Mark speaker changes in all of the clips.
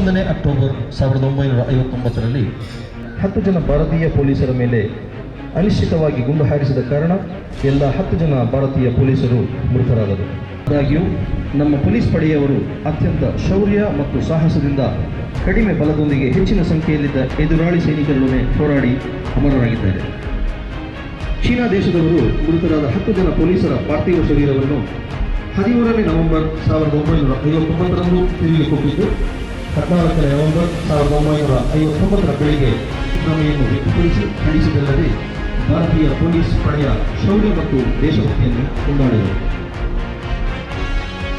Speaker 1: ಇಪ್ಪತ್ತೊಂದನೇ ಅಕ್ಟೋಬರ್ ಸಾವಿರದ ಒಂಬೈನೂರ ಐವತ್ತೊಂಬತ್ತರಲ್ಲಿ ಹತ್ತು ಜನ ಭಾರತೀಯ ಪೊಲೀಸರ ಮೇಲೆ ಅನಿಶ್ಚಿತವಾಗಿ ಗುಂಡು ಹಾರಿಸಿದ ಕಾರಣ ಎಲ್ಲ ಹತ್ತು ಜನ ಭಾರತೀಯ ಪೊಲೀಸರು ಮೃತರಾದರು. ಆದಾಗ್ಯೂ, ನಮ್ಮ ಪೊಲೀಸ್ ಪಡೆಯವರು ಅತ್ಯಂತ ಶೌರ್ಯ ಮತ್ತು ಸಾಹಸದಿಂದ ಕಡಿಮೆ ಬಲದೊಂದಿಗೆ ಹೆಚ್ಚಿನ ಸಂಖ್ಯೆಯಲ್ಲಿದ್ದ ಎದುರಾಳಿ ಸೈನಿಕರೊಡನೆ ಹೋರಾಡಿ ಅಮರರಾಗಿದ್ದಾರೆ. ಚೀನಾ ದೇಶದವರು ಮೃತರಾದ ಹತ್ತು ಜನ ಪೊಲೀಸರ ಪಾರ್ಥಿವ ಶರೀರವನ್ನು ಹದಿಮೂರನೇ ನವೆಂಬರ್ ಸಾವಿರದ ಒಂಬೈನೂರ ಐವತ್ತೊಂಬತ್ತರಂದು ತಿರುಗಿ ಕೊಟ್ಟಿದ್ದು ಹದಿನಾಲ್ಕನೇ ನವೆಂಬರ್ ಸಾವಿರದ ಒಂಬೈನೂರ ಐವತ್ತೊಂಬತ್ತರ ಬೆಳಿಗ್ಗೆ ಕ್ರಮೆಯನ್ನು ವ್ಯಕ್ತಪಡಿಸಿ ಖಂಡಿಸಿದಲ್ಲದೆ ಭಾರತೀಯ ಪೊಲೀಸ್ ಪಡೆಯ ಶೌರ್ಯ ಮತ್ತು ದೇಶಭಕ್ತಿಯನ್ನು ಕೊಂಡಾಡಿದರು.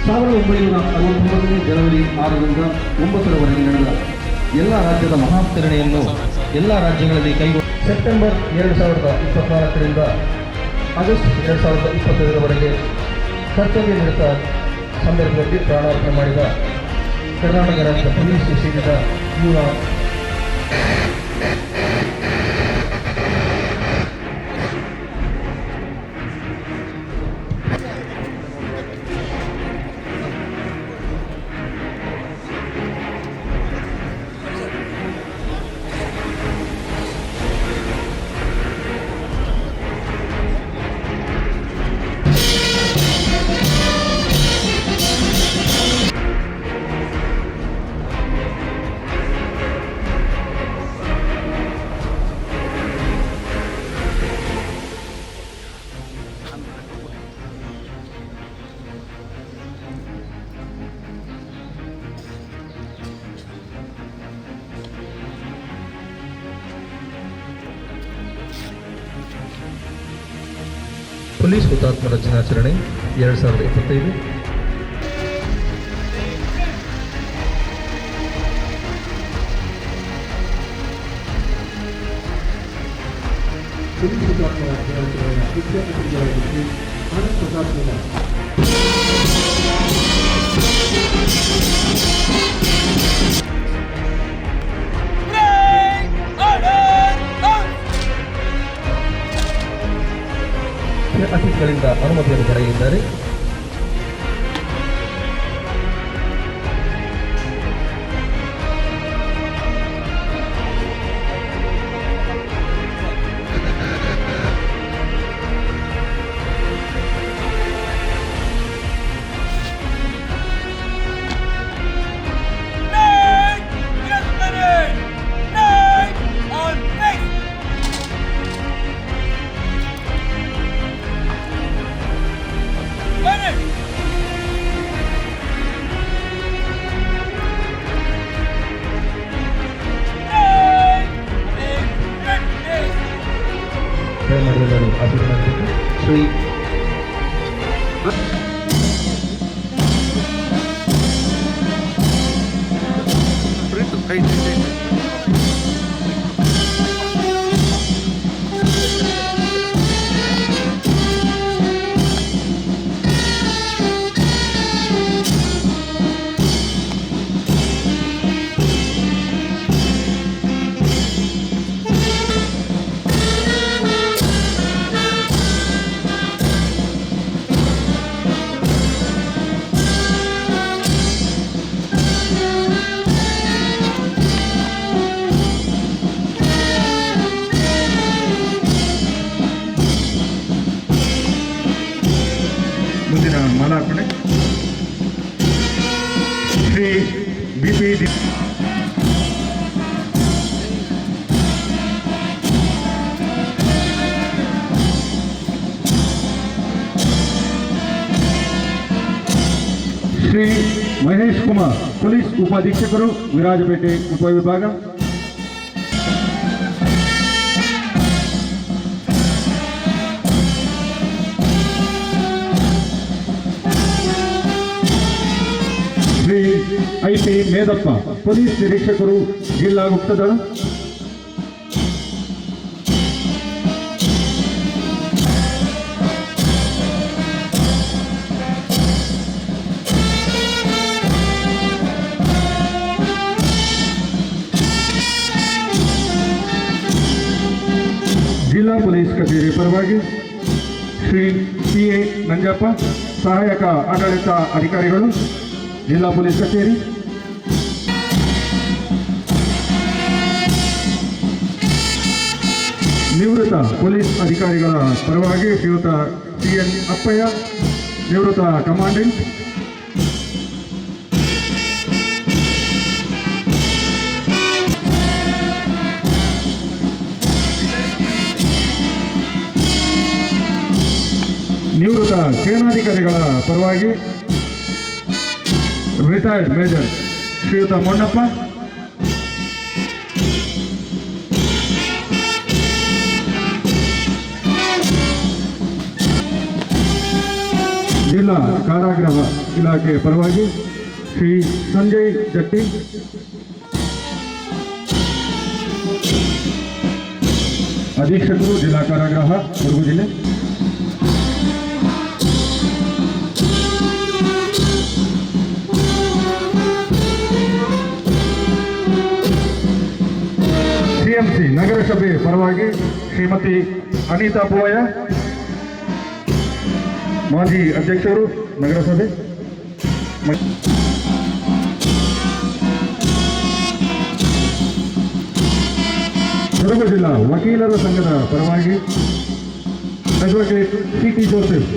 Speaker 1: ಸಾವಿರದ ಒಂಬೈನೂರ ಅರವತ್ತೊಂಬತ್ತನೇ ಜನವರಿ ಆರರಿಂದ ಒಂಬತ್ತರವರೆಗೆ ನಡೆದ ಎಲ್ಲ ರಾಜ್ಯದ ಮಹಾಚರಣೆಯನ್ನು ಎಲ್ಲ ರಾಜ್ಯಗಳಲ್ಲಿ ಕೈಗೊಂಡ ಸೆಪ್ಟೆಂಬರ್ ಎರಡು ಸಾವಿರದ ಇಪ್ಪತ್ನಾಲ್ಕರಿಂದ ಆಗಸ್ಟ್ ಎರಡು ಸಾವಿರದ ಇಪ್ಪತ್ತೈದರವರೆಗೆ ಕರ್ತವ್ಯ ನಿರತ ಸಂದರ್ಭದಲ್ಲಿ ಪ್ರಾಣಾರ್ಪಣೆ ಮಾಡಿದ ಕರ್ನಾಟಕ ರಾಜ್ಯ ಪೊಲೀಸ್ ಸೇರಿದ ನೂರ ಹುತಾತ್ಮರ ದಿನಾಚರಣೆ ಎರಡು ಸಾವಿರದ ಇಪ್ಪತ್ತೈದು. ಹುತಾತ್ಮರ ದಿನಾಚರಣೆಯ ಮುಖ್ಯ ಪ್ರಸಾದ್ ಅತಿಥಿಗಳಿಂದ ಅನುಮತಿಯನ್ನು ಪಡೆಯಲಿದ್ದಾರೆ
Speaker 2: ಪೊಲೀಸ್ ಉಪಾಧೀಕ್ಷಕರು ವಿರಾಜಪೇಟೆ ಉಪವಿಭಾಗ Shri I P Medappa police ನಿರೀಕ್ಷಕರು ಜಿಲ್ಲಾ ಗುಪ್ತದಳ. ಕಚೇರಿ ಪರವಾಗಿ ಶ್ರೀ ಪಿ ಎ ನಂಜಪ್ಪ, ಸಹಾಯಕ ಆಡಳಿತ ಅಧಿಕಾರಿಗಳು, ಜಿಲ್ಲಾ ಪೊಲೀಸ್ ಕಚೇರಿ. ನಿವೃತ್ತ ಪೊಲೀಸ್ ಅಧಿಕಾರಿಗಳ ಪರವಾಗಿ ಶ್ರೀಯುತ ಟಿ ಎನ್ ಅಪ್ಪಯ್ಯ, ನಿವೃತ್ತ ಕಮಾಂಡೆಂಟ್ ನಿವೃತ್ತ ಸೇನಾಧಿಕಾರಿಗಳ ಪರವಾಗಿ ರಿಟೈರ್ಡ್ ಮೇಜರ್ ಶ್ರೀಯುತ ಮೊನ್ನಪ್ಪ ಜಿಲ್ಲಾ ಕಾರಾಗೃಹ ಇಲಾಖೆ ಪರವಾಗಿ ಶ್ರೀ ಸಂಜಯ್ ಜಟ್ಟಿ ಅಧೀಕ್ಷಕರು ಜಿಲ್ಲಾ ಕಾರಾಗೃಹ ಕೊಡಗು ಜಿಲ್ಲೆ ನಗರಸಭೆ ಪರವಾಗಿ ಶ್ರೀಮತಿ ಅನಿತಾ ಪೂವಯ್ಯ, ಮಾಜಿ ಅಧ್ಯಕ್ಷರು ನಗರಸಭೆ. ಕೊಡಗು ಜಿಲ್ಲಾ ವಕೀಲರ ಸಂಘದ ಪರವಾಗಿ ಅಡ್ವೊಕೇಟ್ ಸಿ ಟಿ ಜೋಸೆಫ್,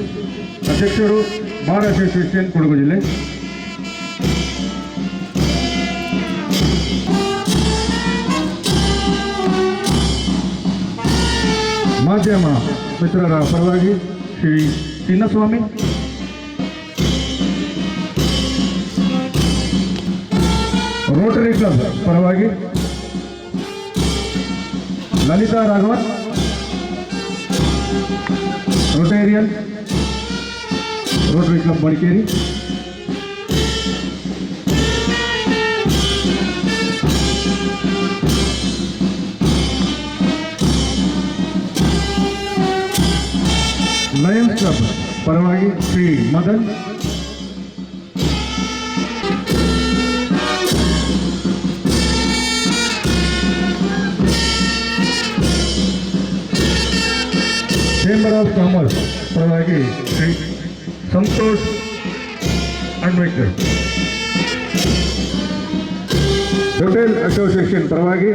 Speaker 2: ಅಧ್ಯಕ್ಷರು ಬಾರ್ ಅಸೋಸಿಯೇಷನ್ ಕೊಡಗು ಜಿಲ್ಲೆ. ಮಾಧ್ಯಮ ಮಿತ್ರರ ಪರವಾಗಿ ಶ್ರೀ ಚಿನ್ನಸ್ವಾಮಿ ರೋಟರಿ ಕ್ಲಬ್ ಪರವಾಗಿ Lalitha Raghavan. Rotarian rotary club Madikeri. ಪರವಾಗಿ Shri Madan chamber of commerce ಪರವಾಗಿ ಶ್ರೀ ಸಂತೋಷ್ ಅಡ್ವೈಕರ್ ಹೋಟೆಲ್ ಅಸೋಸಿಯೇಷನ್ ಪರವಾಗಿ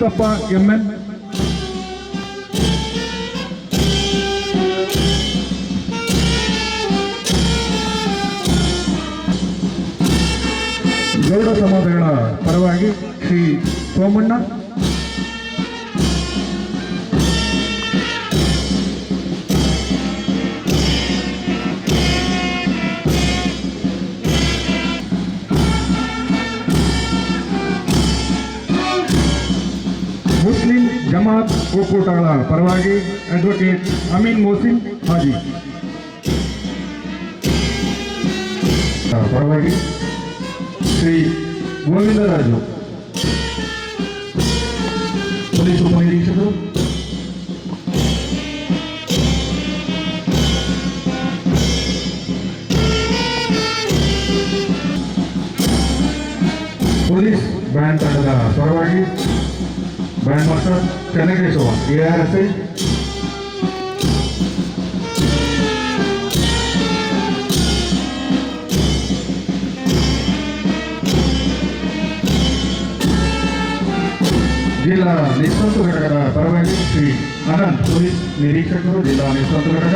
Speaker 2: ಮುತ್ತಪ್ಪ ಎಂಎನ್ ಗೌಡ ಸಮಾಜಗಳ ಪರವಾಗಿ ಶ್ರೀ ಸೋಮಣ್ಣ जमात ओकूट परवा अडवोकेट अमीन मोसीन हाजी। परवा श्री गोविंद राजु। पोलिस उप निरीक्षक पोलिस बैंड तरवा band master Chennakeshava A R, S, I. ಜಿಲ್ಲಾ ನಿಸ್ವಂತ ಘಟಕದ ಪರವಾಗಿ ಶ್ರೀ ಅನಂತ್ ಪೊಲೀಸ್ ನಿರೀಕ್ಷಕರು, ಜಿಲ್ಲಾ ನಿಸ್ವಂತ ಘಟಕ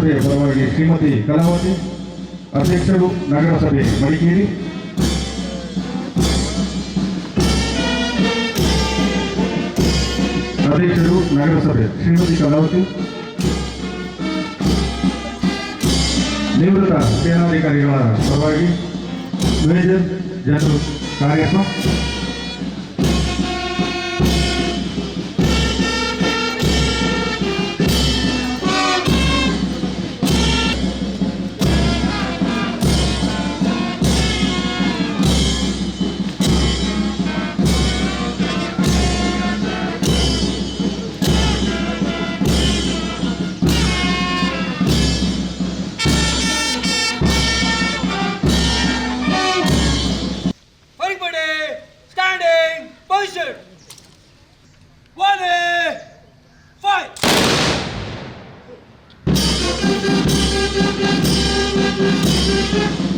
Speaker 2: ನಗರಸಭೆ ಪರವಾಗಿ ಶ್ರೀಮತಿ ಕಲಾವತಿ, ಅಧ್ಯಕ್ಷರು ನಗರಸಭೆ ಮಡಿಕೇರಿ ಅಧ್ಯಕ್ಷರು ನಗರಸಭೆ ಶ್ರೀಮತಿ ಕಲಾವತಿ ನಿವೃತ್ತ ಸೇನಾಧಿಕಾರಿಗಳ ಪರವಾಗಿ ಮೇಜರ್ ಜನರಲ್ Karyato.
Speaker 3: Yeah.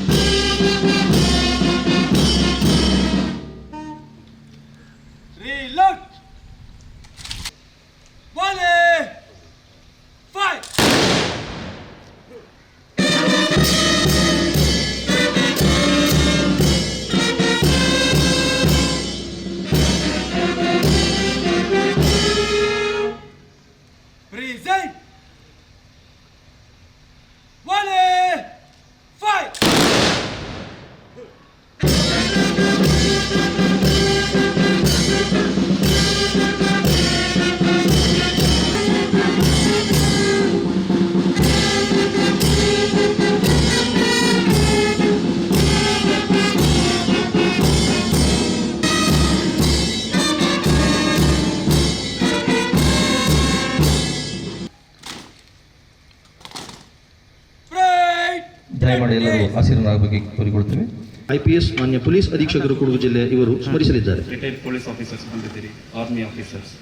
Speaker 1: ದಯಮಾಡಿ ಎಲ್ಲರೂ ಹಸಿರನಾಗಬೇಕು ಕೋರಿಕೊಳ್ತೇವೆ. ಐ ಪಿ ಎಸ್ ಮಾನ್ಯ ಪೊಲೀಸ್ ಅಧೀಕ್ಷಕರು ಕೊಡಗು ಜಿಲ್ಲೆ ಇವರು ಸ್ಮರಿಸಲಿದ್ದಾರೆ.
Speaker 4: ರಿಟೈರ್ಡ್ ಪೊಲೀಸ್ ಆಫೀಸರ್ಸ್ ಬಂದಿದ್ದೀರಿ army officers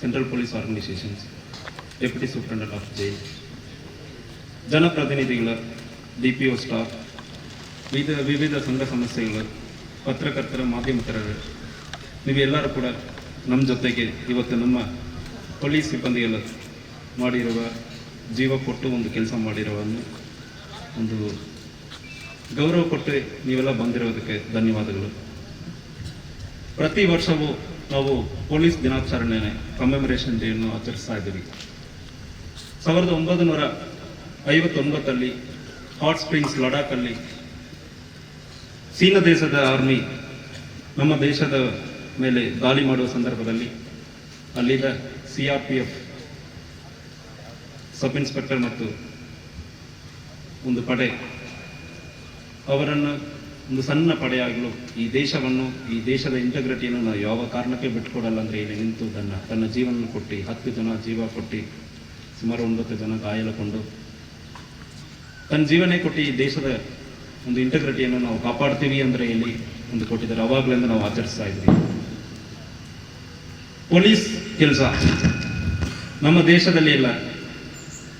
Speaker 4: central police organisations deputy superintendent of jail ಜನಪ್ರತಿನಿಧಿಗಳ ಡಿ ಪಿ ಒ ಸ್ಟಾಫ್ ವಿವಿಧ ವಿವಿಧ ಸಂಘ ಸಂಸ್ಥೆಗಳು ಪತ್ರಕರ್ತರ ನೀವು ನೀವೆಲ್ಲರೂ ಕೂಡ ನಮ್ಮ ಜೊತೆಗೆ ಇವತ್ತು ನಮ್ಮ ಪೊಲೀಸ್ ಸಿಬ್ಬಂದಿಗೆಲ್ಲ ಮಾಡಿರುವ ಜೀವ ಕೊಟ್ಟು ಒಂದು ಕೆಲಸ ಮಾಡಿರುವನ್ನು ಒಂದು ಗೌರವ ಕೊಟ್ಟು ನೀವೆಲ್ಲ ಬಂದಿರೋದಕ್ಕೆ ಧನ್ಯವಾದಗಳು. ಪ್ರತಿ ವರ್ಷವೂ ನಾವು ಪೊಲೀಸ್ ದಿನಾಚರಣೆ ಕಮೆಮರೇಷನ್ ಡೇಯನ್ನು ಆಚರಿಸ್ತಾ ಇದ್ದೀವಿ. ಸಾವಿರದ ಒಂಬೈನೂರ ಐವತ್ತೊಂಬತ್ತಲ್ಲಿ ಹಾಟ್ ಸ್ಪ್ರಿಂಗ್ಸ್ ಲಡಾಖಲ್ಲಿ ಚೀನಾ ದೇಶದ ಆರ್ಮಿ ನಮ್ಮ ದೇಶದ ಮೇಲೆ ದಾಳಿ ಮಾಡುವ ಸಂದರ್ಭದಲ್ಲಿ ಅಲ್ಲಿದ್ದ C R P F sub inspector ಮತ್ತು ಒಂದು ಪಡೆ. ಅವರನ್ನು ಒಂದು ಸಣ್ಣ ಪಡೆಯಾಗಲು ಈ ದೇಶವನ್ನು, ಈ ದೇಶದ ಇಂಟಗ್ರಿಟಿಯನ್ನು ನಾವು ಯಾವ ಕಾರಣಕ್ಕೆ ಬಿಟ್ಕೊಡಲ್ಲ ಅಂದರೆ ಇಲ್ಲಿ ನಿಂತು ತನ್ನ ತನ್ನ ಜೀವನ ಕೊಟ್ಟು, ಹತ್ತು ಜನ ಜೀವ ಕೊಟ್ಟು, ಸುಮಾರು ಒಂಬತ್ತು ಜನ ಗಾಯಲಕೊಂಡು ತನ್ನ ಜೀವನೇ ಕೊಟ್ಟು ಈ ದೇಶದ ಒಂದು ಇಂಟಗ್ರಿಟಿಯನ್ನು ನಾವು ಕಾಪಾಡ್ತೀವಿ ಅಂದರೆ ಇಲ್ಲಿ ಒಂದು ಕೊಟ್ಟಿದ್ದಾರೆ. ಅವಾಗಲಿಂದ ನಾವು ಆಚರಿಸ್ತಾ ಇದ್ವಿ ಪೊಲೀಸ್ ಕೆಲಸ. ನಮ್ಮ ದೇಶದಲ್ಲಿ ಇಲ್ಲ.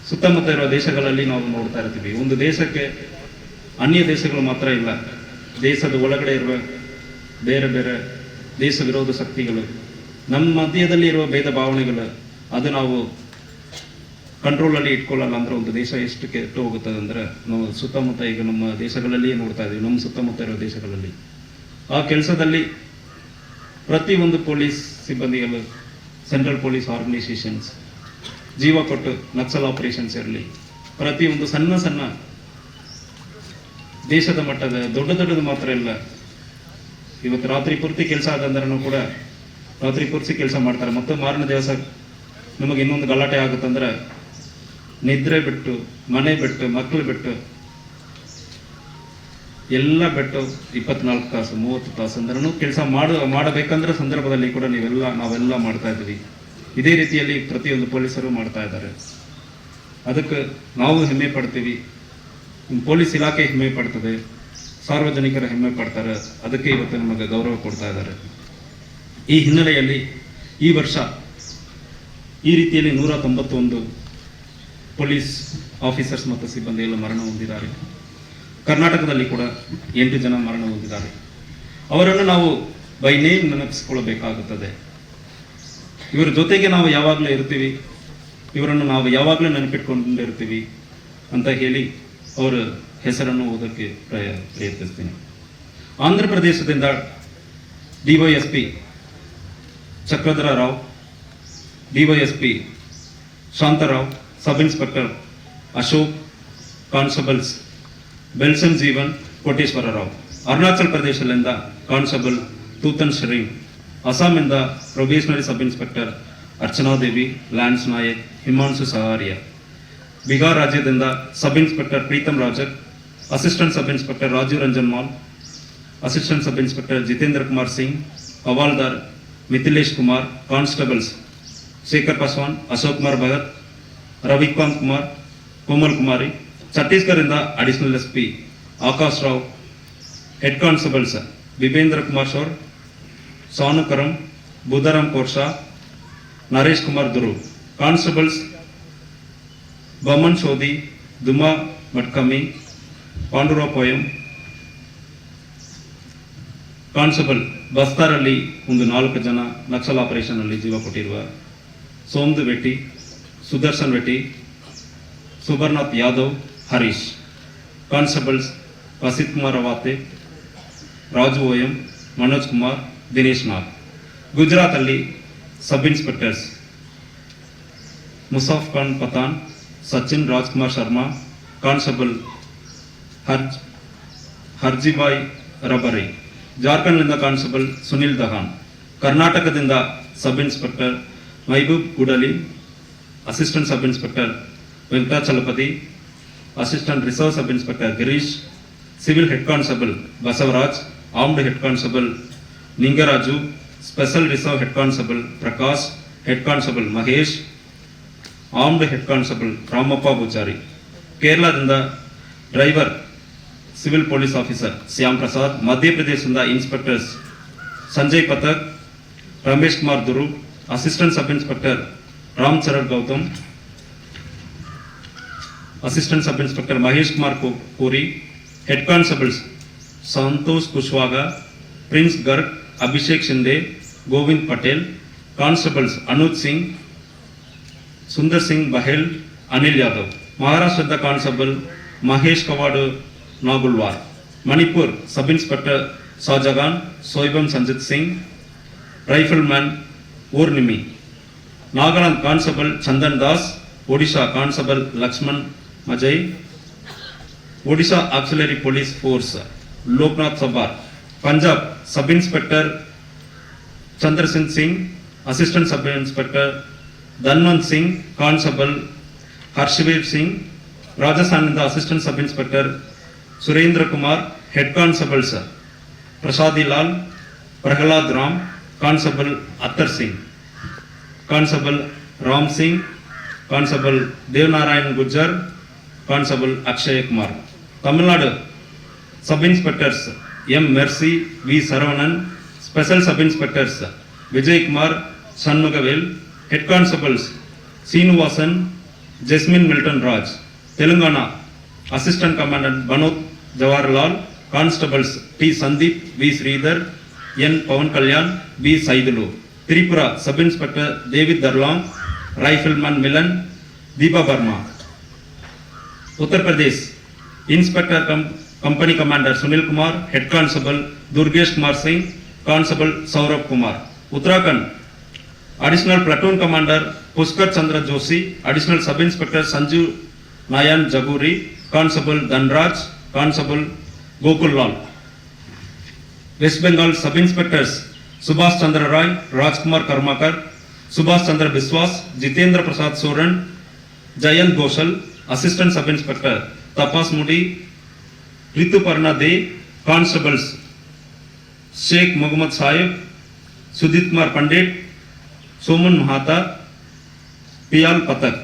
Speaker 4: ಸುತ್ತಮುತ್ತ ಇರುವ ದೇಶಗಳಲ್ಲಿ ನಾವು ನೋಡ್ತಾ ಇರ್ತೀವಿ. ಒಂದು ದೇಶಕ್ಕೆ ಅನ್ಯ ದೇಶಗಳು ಮಾತ್ರ ಇಲ್ಲ. ದೇಶದ ಒಳಗಡೆ ಇರುವ ಬೇರೆ ಬೇರೆ ದೇಶ ವಿರೋಧ ಶಕ್ತಿಗಳು, ನಮ್ಮ ಮಧ್ಯದಲ್ಲಿ ಇರುವ ಭೇದ ಭಾವನೆಗಳು, ಅದು ನಾವು ಕಂಟ್ರೋಲಲ್ಲಿ ಇಟ್ಕೊಳ್ಳಲ್ಲ ಅಂದ್ರೆ ಒಂದು ದೇಶ ಎಷ್ಟು ಕೆಟ್ಟು ಹೋಗುತ್ತದೆ ಅಂದ್ರೆ ನಾವು ಸುತ್ತಮುತ್ತ ಈಗ ನಮ್ಮ ದೇಶಗಳಲ್ಲಿಯೇ ನೋಡ್ತಾ ಇದ್ದೀವಿ. ನಮ್ಮ ಸುತ್ತಮುತ್ತ ಇರೋ ದೇಶಗಳಲ್ಲಿ. ಆ ಕೆಲಸದಲ್ಲಿ ಪ್ರತಿಯೊಂದು ಪೊಲೀಸ್ ಸಿಬ್ಬಂದಿಗಳು, ಸೆಂಟ್ರಲ್ ಪೊಲೀಸ್ ಆರ್ಗನೈಸೇಷನ್ಸ್ ಜೀವ ಕೊಟ್ಟು ನಕ್ಸಲ್ ಆಪರೇಷನ್ಸ್ ಇರಲಿ. ಪ್ರತಿಯೊಂದು ಸಣ್ಣ ಸಣ್ಣ ದೇಶದ ಮಟ್ಟದ ದೊಡ್ಡ ದೊಡ್ಡದು ಮಾತ್ರ ಇಲ್ಲ. ಇವತ್ತು ರಾತ್ರಿ ಪೂರ್ತಿ ಕೆಲಸ ಆದಂದ್ರೂ ಕೂಡ ರಾತ್ರಿ ಪೂರ್ತಿ ಕೆಲಸ ಮಾಡ್ತಾರೆ. ಮತ್ತು ಮಾರನೇ ದಿವಸ ನಮಗೆ ಇನ್ನೊಂದು ಗಲಾಟೆ ಆಗುತ್ತಂದ್ರೆ ನಿದ್ರೆ ಬಿಟ್ಟು, ಮನೆ ಬಿಟ್ಟು ಮಕ್ಕಳು ಬಿಟ್ಟು ಎಲ್ಲ ಬಿಟ್ಟು ಇಪ್ಪತ್ನಾಲ್ಕು ತಾಸು, ಮೂವತ್ತು ತಾಸು ಅಂದ್ರೂ ಕೆಲಸ ಮಾಡ, ಮಾಡಬೇಕಂದ್ರೆ ಸಂದರ್ಭದಲ್ಲಿ ಕೂಡ ನೀವೆಲ್ಲ ನಾವೆಲ್ಲ ಮಾಡ್ತಾ ಇದ್ವಿ ಇದೇ ರೀತಿಯಲ್ಲಿ ಪ್ರತಿಯೊಂದು ಪೊಲೀಸರು ಮಾಡ್ತಾ ಇದ್ದಾರೆ. ಅದಕ್ಕೆ ನಾವು ಹೆಮ್ಮೆ ಪಡ್ತೀವಿ. ಪೊಲೀಸ್ ಇಲಾಖೆ ಹೆಮ್ಮೆ ಪಡ್ತದೆ. ಸಾರ್ವಜನಿಕರು ಹೆಮ್ಮೆ ಪಡ್ತಾರೆ. ಅದಕ್ಕೆ ಇವತ್ತು ನಮಗೆ ಗೌರವ ಕೊಡ್ತಾ ಇದ್ದಾರೆ. ಈ ಹಿನ್ನೆಲೆಯಲ್ಲಿ ಈ ವರ್ಷ ಈ ರೀತಿಯಲ್ಲಿ ನೂರ ತೊಂಬತ್ತೊಂದು ಪೊಲೀಸ್ ಆಫೀಸರ್ಸ್ ಮತ್ತು ಸಿಬ್ಬಂದಿಗಳು ಮರಣ ಹೊಂದಿದ್ದಾರೆ. ಕರ್ನಾಟಕದಲ್ಲಿ ಕೂಡ ಎಂಟು ಜನ ಮರಣ ಹೊಂದಿದ್ದಾರೆ. ಅವರನ್ನು ನಾವು ಬೈ ನೇಮ್ ನೆನಪಿಸ್ಕೊಳ್ಬೇಕಾಗುತ್ತದೆ. ಇವರ ಜೊತೆಗೆ ನಾವು ಯಾವಾಗಲೂ ಇರ್ತೀವಿ. ಇವರನ್ನು ನಾವು ಯಾವಾಗಲೂ ನೆನಪಿಟ್ಕೊಂಡಿರ್ತೀವಿ ಅಂತ ಹೇಳಿ ಅವರ ಹೆಸರನ್ನು ಓದೋಕ್ಕೆ ಪ್ರಯ, ಪ್ರಯತ್ನಿಸ್ತೀನಿ. ಆಂಧ್ರ ಪ್ರದೇಶದಿಂದ D Y S P Chakradhara Rao D Shantarao, sub inspector Ashok, constables Belson Jeevan Koteshwara Rao Arunachal ಪ್ರದೇಶದಿಂದ constable ತೂತನ್ Sharif ಅಸ್ಸಾಮಿಂದ probationary sub inspector Archana Devi lance Naik Himanshu Saharia Bihar ರಾಜ್ಯದಿಂದ sub inspector Pritam Rajak assistant sub inspector Rajiv Ranjan Mal assistant sub inspector Jitendra Kumar Singh ಹವಾಲ್ದಾರ್ Mithilesh Kumar constables Shekhar Paswan Ashok Kumar Bhagat Ravikant Kumar Komal ಕುಮಾರಿ ಛತ್ತೀಸ್ಗಢದಿಂದ additional S P Akash Rao head constables Bibendra Kumar Shor Sanu Karam Budhram Korsha Naresh Kumar Duru, constables, Baman Sodi, Duma Matkami Pandurapayam Poyam constable ಬಸ್ತಾರಲ್ಲಿ ಒಂದು ನಾಲ್ಕು ಜನ Naxal operation ಅಲ್ಲಿ ಜೀವ ಕೊಟ್ಟಿರುವ ಸೋಮ್ದು Vetti Sudarshan Vetti Subarnath Yadav, Harish, constables ವಸಿತ್ Kumar ಅವಾತೆ, Raju Oyam Manoj Kumar Dinesh Gujarat ಅಲ್ಲಿ sub inspectors Musaf Khan Pathan, Sachin Rajkumar Sharma, constable Harj, Harjibhai Rabari, ಜಾರ್ಖಂಡ್ನಿಂದ constable Sunil Dahan, ಕರ್ನಾಟಕದಿಂದ sub inspector Mehboob Gudali assistant sub inspector Venkatachalapathi assistant reserve sub inspector Girish, civil head constable Basavaraj, armed head constable Ningaraju special reserve head constable Prakash head constable Mahesh armed head constable Ramappa Pujari ಕೇರಳದಿಂದ driver civil police officer Shyam Prasad ಮಧ್ಯಪ್ರದೇಶದಿಂದ inspectors Sanjay Pathak Ramesh Kumar Duru assistant sub inspector Ram Charan Gautam assistant sub inspector Mahesh Kumar ಕೋ- ಕೋರಿ head constables Santosh Kushwaha prince Garg Abhishek Shinde Govind Patel constables Anuj Singh Sundar Singh Bahel Anil Yadav Maharashtra constable Mahesh Kawad Nagulwar Manipur sub inspector Shahjahan Soibam Sanjit Singh rifleman Urnimi Nagaland constable Chandan Das Odisha constable Laxman Majay Odisha auxiliary police force Loknath Sabar Punjab sub inspector Chandrasen Singh assistant sub inspector Dhanwant Singh constable Harshveer Singh Rajasanand assistant sub inspector Surendrakumar head constable sir Prasadilal Prahlad Ram constable Attar Singh constable Ram Singh constable Devnarayan Gujar constable Akshaykumar. Tamil Nadu sub inspectors M Mercy V Saravanan special sub inspectors Vijay Kumar Shanmukhavel head constables Srinivasan Jasmine Milton Raj. Telangana assistant commandant Banoth Jawaharlal constables T Sandeep V Sridhar N Pawan Kalyan B Saidulu. Tripura sub inspector David Darlang rifleman Milan Deepa Varma. Uttar Pradesh inspector cum company commander Sunil Kumar head constable Durgesh Kumar Singh constable Saurabh Kumar. Uttarakhand additional platoon commander Pushkar Chandra Joshi additional sub inspector Sanjeev Nayan Jaguri constable Dhanraj constable Gokul Lal. West Bengal sub inspectors Subhash Chandra Rai, Rajkumar Karmakar, Subhash Chandra Biswas, Jitendra Prasad Soran Jayant Ghoshal assistant sub inspector Tapas Mudi Rituparna De constables Sheikh Mohammad Saheb Sudit Kumar Pandit, Soman Mahata, Piyal Pathak,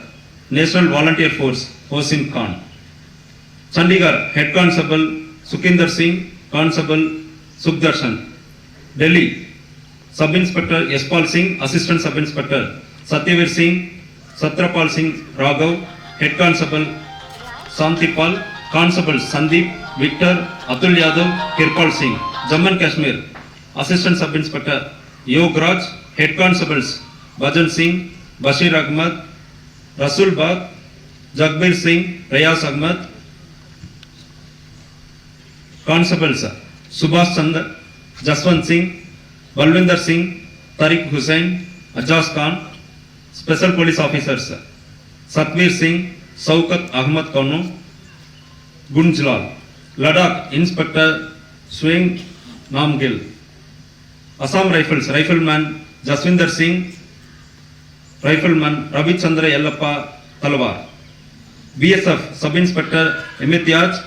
Speaker 4: national volunteer force Hossain Khan. Chandigarh head constable Sukhinder Singh constable Sukhdarshan. Delhi sub inspector Yashpal Singh assistant sub inspector Satyavir Singh, Satrapal Singh Raghav head constable Shantipal constable Sandeep Victor Abdul Yadav, Kirpal Singh, Jammu and Kashmir assistant sub inspector Yograj head constables Bhajan Singh Bashir Ahmad Rasool Bagh Jagbir Singh Riyaz Ahmad constables Subhash Chandra Jaswant Singh Balwinder Singh Tariq Hussain Ajaz Khan special police officers Satveer Singh Shaukat Ahmed Kaunu Gunjlal Ladakh inspector swing Namgyal Assam rifles rifleman Jaswinder Singh rifleman Ravichandra Yellappa Talwar BSF sub inspector Imtiyaz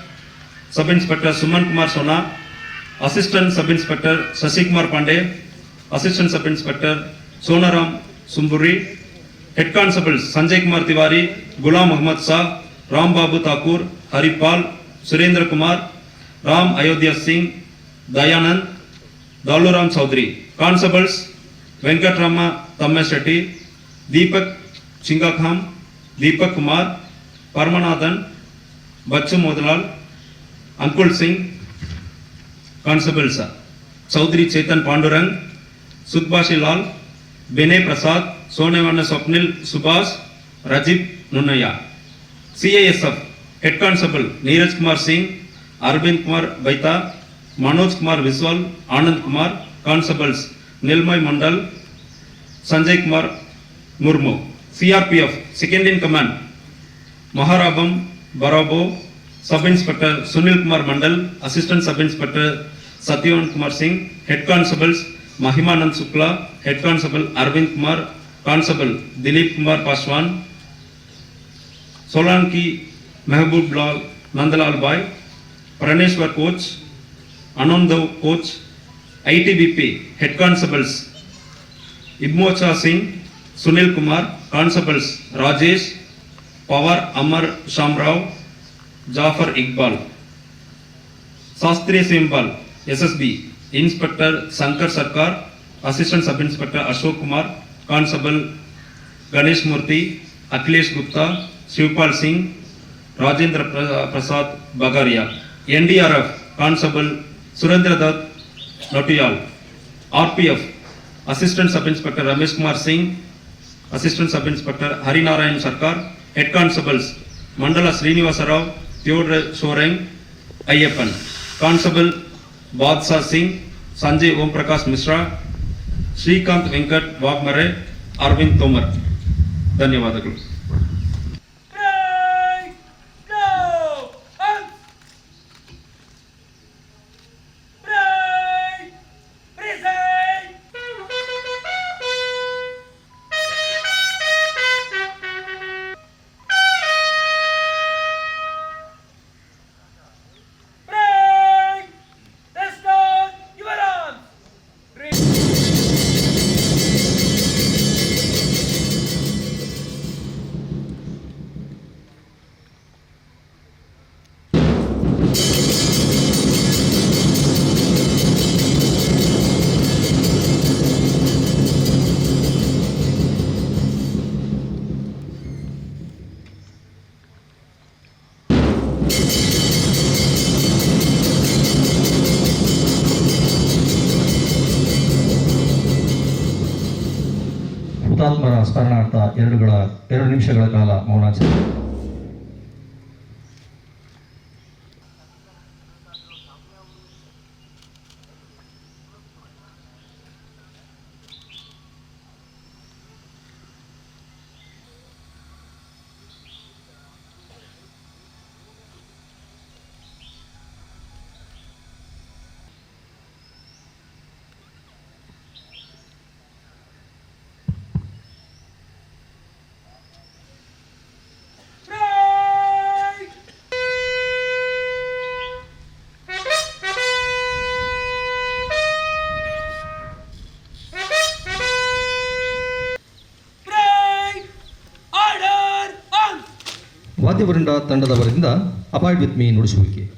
Speaker 4: sub inspector Suman Kumar Sona assistant sub inspector Sasikumar Pandey assistant sub inspector Sonaram Sumburi head constable Sanjay Kumar Tiwari Ghulam Ahmad Shah Ram Babu Thakur Haripal Surendra Kumar Ram Ayodhya Singh Dayanand Daluram Chaudhary constables Venkatarama Tammisetty Deepak Chingakham Deepak Kumar Paramanathan Bachchu Modlal Ankul Singh constable Chaudhary Chetan Pandurang Subhashi Lal Bene Prasad Sonewane Swapnil Subhash Rajib Nunayya CSF head constable Neeraj Kumar Singh Arvind Kumar Baita Manoj Kumar Vishwal Anand Kumar constable Nilmay Mandal Sanjay Kumar Murmu CRPF second in command Maharabam Barabo sub inspector Sunil Kumar Mandal assistant sub inspector Satyavan Kumar Singh head constable Mahimanand Shukla head constable Arvind Kumar constable Dilip Kumar Paswan Solanki Mehboob Lal, Nandlal Bhai Praneshwar Koch Anandav Koch ITBP head constable Imocha Singh Sunil Kumar constable Rajesh, Pawar Amar Shamrao, Jafar Iqbal. शास्त्रीय symbol SSB inspector Shankar Sarkar assistant sub inspector Ashok Kumar constable Ganesh Murthy, Akhilesh Gupta, Shivpal Singh Murthy, Akhilesh Gupta, Shivpal Singh, Rajendra Pra- Prasad Bagaria. NDRF, Constable Surendra Dutt Notiyal. RPF, Assistant Sub Inspector Ramesh Kumar Singh, Assistant Sub Inspector Harinarayan Sarkar, Head Constables Mandala Srinivasa Rao, Theodore Soreng, Ayyappan. Constable Badshah Singh, Sanjay Om Prakash Mishra, Srikanth Venkat ವಾಗ್ಮರೆ Arvind Tomar ಧನ್ಯವಾದಗಳು
Speaker 1: ನಿಮಿಷಗಳ ಕಾಲ ಮೌನಾಚರಣೆ ವಾದ್ಯವೃಂದ ತಂಡದವರಿಂದ ಅಪಾಯ್ಡ್ with me ನುಡಿಸುವಿಕೆ.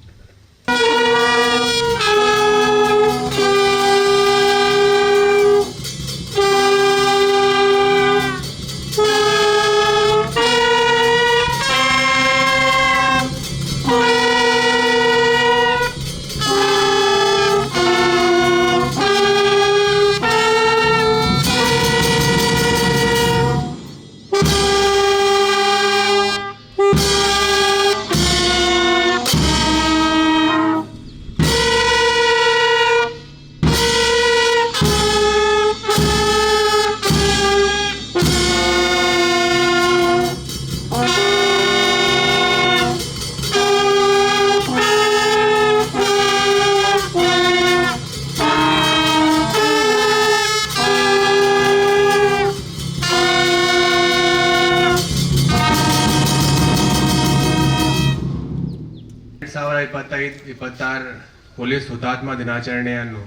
Speaker 5: ಹುತಾತ್ಮ ದಿನಾಚರಣೆಯನ್ನು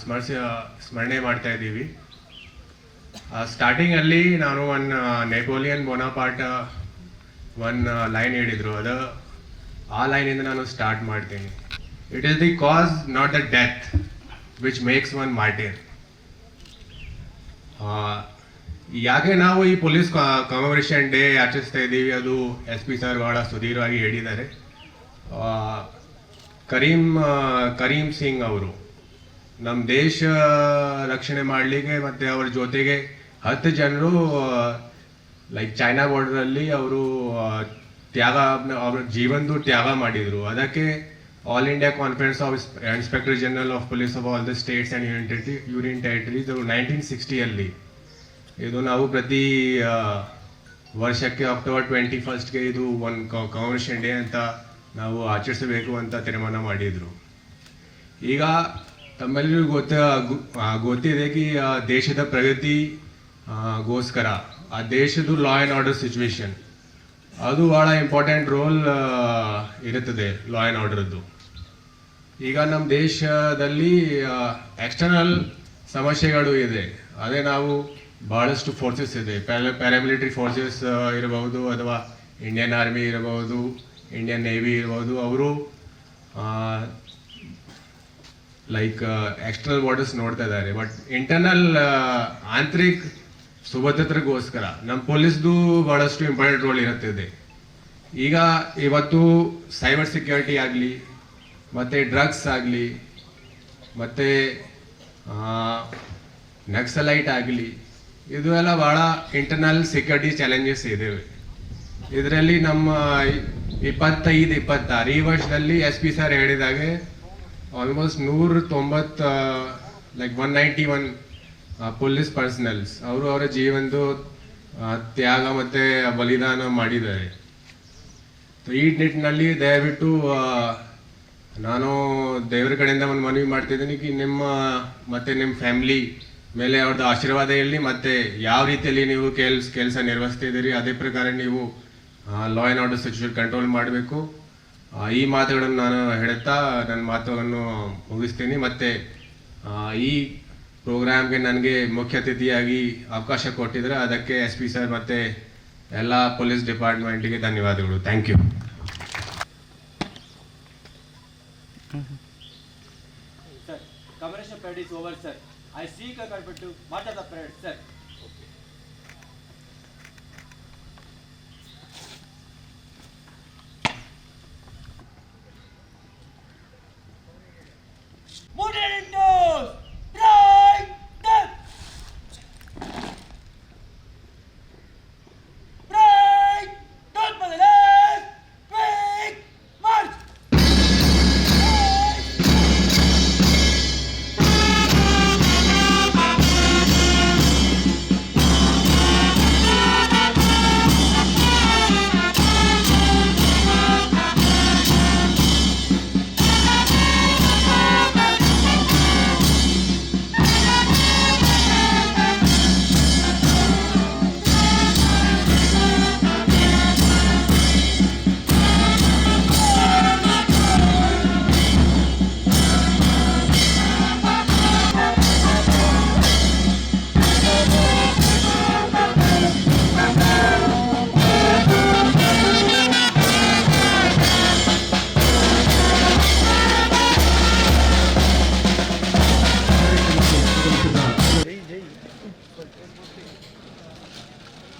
Speaker 5: ಸ್ಮರಿಸಿ ಸ್ಮರಣೆ ಮಾಡ್ತಾ ಇದ್ದೀವಿ. ಸ್ಟಾರ್ಟಿಂಗಲ್ಲಿ ನಾನು one Napoleon Bonaparte one line ಹೇಳಿದರು. ಅದು, ಆ ಲೈನಿಂದ ನಾನು ಸ್ಟಾರ್ಟ್ ಮಾಡ್ತೀನಿ. It is the cause not the death which makes one martyr ಯಾಕೆ ನಾವು ಈ ಪೊಲೀಸ್ ಕಮಮರೇಷನ್ ಡೇ ಆಚರಿಸ್ತಾ ಇದ್ದೀವಿ? ಅದು ಎಸ್ ಪಿ ಸರ್ ಬಹಳ ಸುದೀರ್ಘವಾಗಿ ಹೇಳಿದ್ದಾರೆ. ಕರೀಂ ಕರೀಂ ಸಿಂಗ್ ಅವರು ನಮ್ಮ ದೇಶ ರಕ್ಷಣೆ ಮಾಡಲಿಕ್ಕೆ ಮತ್ತು ಅವ್ರ ಜೊತೆಗೆ ಹತ್ತು ಜನರು ಲೈಕ್ ಚೈನಾ ಬಾರ್ಡರಲ್ಲಿ ಅವರು ತ್ಯಾಗ ಅವ್ರ ಜೀವನದು ತ್ಯಾಗ ಮಾಡಿದರು. ಅದಕ್ಕೆ all India conference of inspector general of police of all the states and territory union territories nineteen ಸಿಕ್ಸ್ಟಿಯಲ್ಲಿ ಇದು ನಾವು ಪ್ರತಿ ವರ್ಷಕ್ಕೆ ಅಕ್ಟೋಬರ್ ಟ್ವೆಂಟಿ ಫಸ್ಟ್ಗೆ ಇದು ಒನ್ ಕಾಂಗ್ರೆಸ್ ಡೇ ಅಂತ ನಾವು ಆಚರಿಸಬೇಕು ಅಂತ ತೀರ್ಮಾನ ಮಾಡಿದರು. ಈಗ ತಮ್ಮೆಲ್ಲರಿಗೂ ಗೊತ್ತ ಗೊತ್ತಿದೆ ಕಿ ದೇಶದ ಪ್ರಗತಿ ಗೋಸ್ಕರ. ಆ ದೇಶದ ಲಾ ಆ್ಯಂಡ್ ಆರ್ಡರ್ ಸಿಚುವೇಶನ್ ಅದು ಭಾಳ ಇಂಪಾರ್ಟೆಂಟ್ ರೋಲ್ ಇರುತ್ತದೆ ಲಾ ಆ್ಯಂಡ್ ಆರ್ಡರ್ದು ಈಗ ನಮ್ಮ ದೇಶದಲ್ಲಿ ಎಕ್ಸ್ಟರ್ನಲ್ ಸಮಸ್ಯೆಗಳು ಇದೆ. ಅದೇ ನಾವು ಭಾಳಷ್ಟು ಫೋರ್ಸಸ್ ಇದೆ. ಪ್ಯಾರ ಪ್ಯಾರಾಮಿಲಿಟರಿ ಫೋರ್ಸಸ್ ಇರಬಹುದು ಅಥವಾ ಇಂಡಿಯನ್ ಆರ್ಮಿ ಇರಬಹುದು ಇಂಡಿಯನ್ ನೇವಿ ಇರ್ಬೋದು, ಅವರು ಲೈಕ್ ಎಕ್ಸ್ಟರ್ನಲ್ ಬಾರ್ಡರ್ಸ್ ನೋಡ್ತಾ ಇದ್ದಾರೆ. ಬಟ್ ಇಂಟರ್ನಲ್ ಆಂತರಿಕ ಸುಭದ್ರತೆಗೋಸ್ಕರ ನಮ್ಮ ಪೊಲೀಸ್ದು ಬಹಳಷ್ಟು ಇಂಪಾರ್ಟೆಂಟ್ ರೋಲ್ ಇರುತ್ತದೆ ಈಗ ಇವತ್ತು ಸೈಬರ್ ಸೆಕ್ಯೂರಿಟಿ ಆಗಲಿ, ಮತ್ತು ಡ್ರಗ್ಸ್ ಆಗಲಿ, ಮತ್ತು ನಕ್ಸಲೈಟ್ ಆಗಲಿ ಇದು ಎಲ್ಲ ಭಾಳ ಇಂಟರ್ನಲ್ ಸೆಕ್ಯೂರಿಟಿ ಚಾಲೆಂಜಸ್ ಇದ್ದಾವೆ ಇದರಲ್ಲಿ ನಮ್ಮ ಇಪ್ಪತ್ತೈದು, ಇಪ್ಪತ್ತಾರು. ಈ ವರ್ಷದಲ್ಲಿ ಎಸ್ ಪಿ ಸರ್ ಹೇಳಿದಾಗೆ ಆಲ್ಮೋಸ್ಟ್ ನೂರ ತೊಂಬತ್ತು like one ninety one police personnels ಅವರು ಅವರ ಜೀವನದ್ದು ತ್ಯಾಗ ಮತ್ತು ಬಲಿದಾನ ಮಾಡಿದ್ದಾರೆ. ಈ ನಿಟ್ಟಿನಲ್ಲಿ ದಯವಿಟ್ಟು ನಾನು ದೇವರ ಕಡೆಯಿಂದ ಒಂದು ಮನವಿ ಮಾಡ್ತಿದ್ದೀನಿ ಕಿ, ನಿಮ್ಮ, ಮತ್ತು ನಿಮ್ಮ ಫ್ಯಾಮಿಲಿ ಮೇಲೆ ಅವ್ರದ್ದು ಆಶೀರ್ವಾದ ಇರಲಿ, ಮತ್ತು ಯಾವ ರೀತಿಯಲ್ಲಿ ನೀವು ಕೆಲ್ಸ, ಕೆಲಸ ನಿರ್ವಹಿಸ್ತಿದ್ದೀರಿ, ಅದೇ ಪ್ರಕಾರ ನೀವು law and order situation control ಮಾಡಬೇಕು. ಈ ಮಾತುಗಳನ್ನು ನಾನು ಹೇಳುತ್ತಾ ನನ್ನ ಮಾತುಗಳನ್ನು ಮುಗಿಸ್ತೀನಿ. ಮತ್ತು ಈ ಪ್ರೋಗ್ರಾಮ್ಗೆ ನನಗೆ ಮುಖ್ಯ ಅತಿಥಿಯಾಗಿ ಅವಕಾಶ ಕೊಟ್ಟಿದ್ರೆ ಅದಕ್ಕೆ ಎಸ್ ಪಿ ಸರ್ ಮತ್ತು ಎಲ್ಲ ಪೊಲೀಸ್ ಡಿಪಾರ್ಟ್ಮೆಂಟಿಗೆ ಧನ್ಯವಾದಗಳು. Thank you
Speaker 6: sir commercial pride over sir I seek a carpet to sir. Modern Nose! Blind Death!